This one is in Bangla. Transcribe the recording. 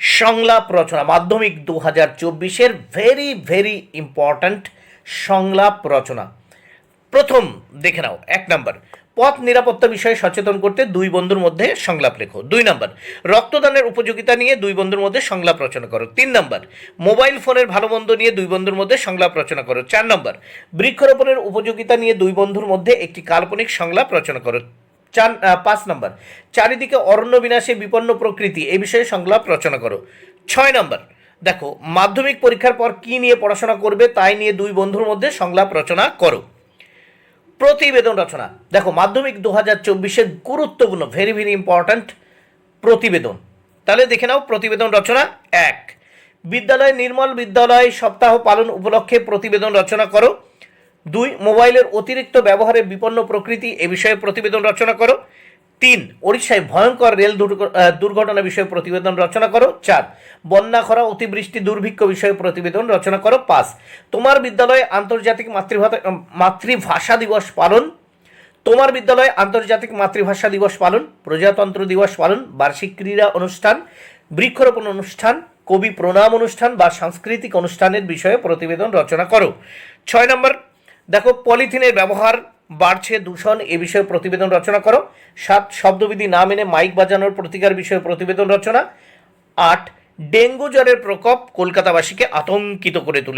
সংলাপ রচনা, মাধ্যমিক দু হাজার চব্বিশের ভেরি ভেরি ইম্পর্ট্যান্ট সংলাপ রচনা। প্রথম দেখে নাও, এক নম্বর, পথ নিরাপত্তা বিষয়ে সচেতন করতে দুই বন্ধুর মধ্যে সংলাপ লেখো। দুই নম্বর, রক্তদানের উপযোগিতা নিয়ে দুই বন্ধুর মধ্যে সংলাপ রচনা করো। তিন নম্বর, মোবাইল ফোনের ভালো মন্দ নিয়ে দুই বন্ধুর মধ্যে সংলাপ রচনা করো। চার নম্বর, বৃক্ষরোপণের উপযোগিতা নিয়ে দুই বন্ধুর মধ্যে একটি কাল্পনিক সংলাপ রচনা করো। চার পাঁচ নম্বর। চারিদিকে অরণ্য বিনাশে বিপন্ন প্রকৃতি, এ বিষয়ে সংলাপ রচনা করো। ছয় নম্বর, দেখো, মাধ্যমিক পরীক্ষার পর কি নিয়ে পড়াশোনা করবে তাই নিয়ে দুই বন্ধুর মধ্যে সংলাপ রচনা করো। প্রতিবেদন রচনা, দেখো, মাধ্যমিক দু হাজার চব্বিশের গুরুত্বপূর্ণ ভেরি ভেরি ইম্পর্ট্যান্ট প্রতিবেদন। তাহলে দেখে নাও, প্রতিবেদন রচনা এক। বিদ্যালয়, নির্মল বিদ্যালয় সপ্তাহ পালন উপলক্ষে প্রতিবেদন রচনা করো। দুই, মোবাইলের অতিরিক্ত ব্যবহারে বিপন্ন প্রকৃতি এ বিষয়ে প্রতিবেদন রচনা করো। তিন, ওড়িশায় ভয়ঙ্কর রেল দুর্ঘ- দুর্ঘটনা বিষয়ে প্রতিবেদন রচনা করো। চার বন্যা খরা অতিবৃষ্টি দুর্ভিক্ষ বিষয়ে প্রতিবেদন রচনা করো। পাঁচ, তোমার বিদ্যালয়ে আন্তর্জাতিক মাতৃভাষা মাতৃভাষা দিবস পালন। তোমার বিদ্যালয়ে আন্তর্জাতিক মাতৃভাষা দিবস পালন। প্রজাতন্ত্র দিবস পালন। বার্ষিক ক্রীড়া অনুষ্ঠান। বৃক্ষরোপণ অনুষ্ঠান। কবি প্রণাম অনুষ্ঠান বা সাংস্কৃতিক অনুষ্ঠানের বিষয়ে প্রতিবেদন রচনা করো। ছয় নম্বর দেখো, পলিথিনের ব্যবহার বাড়ছে, দূষণ, এ বিষয়ে প্রতিবেদন রচনা করো। সাত, শব্দবিধি না মেনে মাইক বাজানোর প্রতিকার বিষয়ে প্রতিবেদন রচনা। আট, ডেঙ্গু জ্বরের প্রকোপ কলকাতাবাসীকে আতঙ্কিত করে তুলে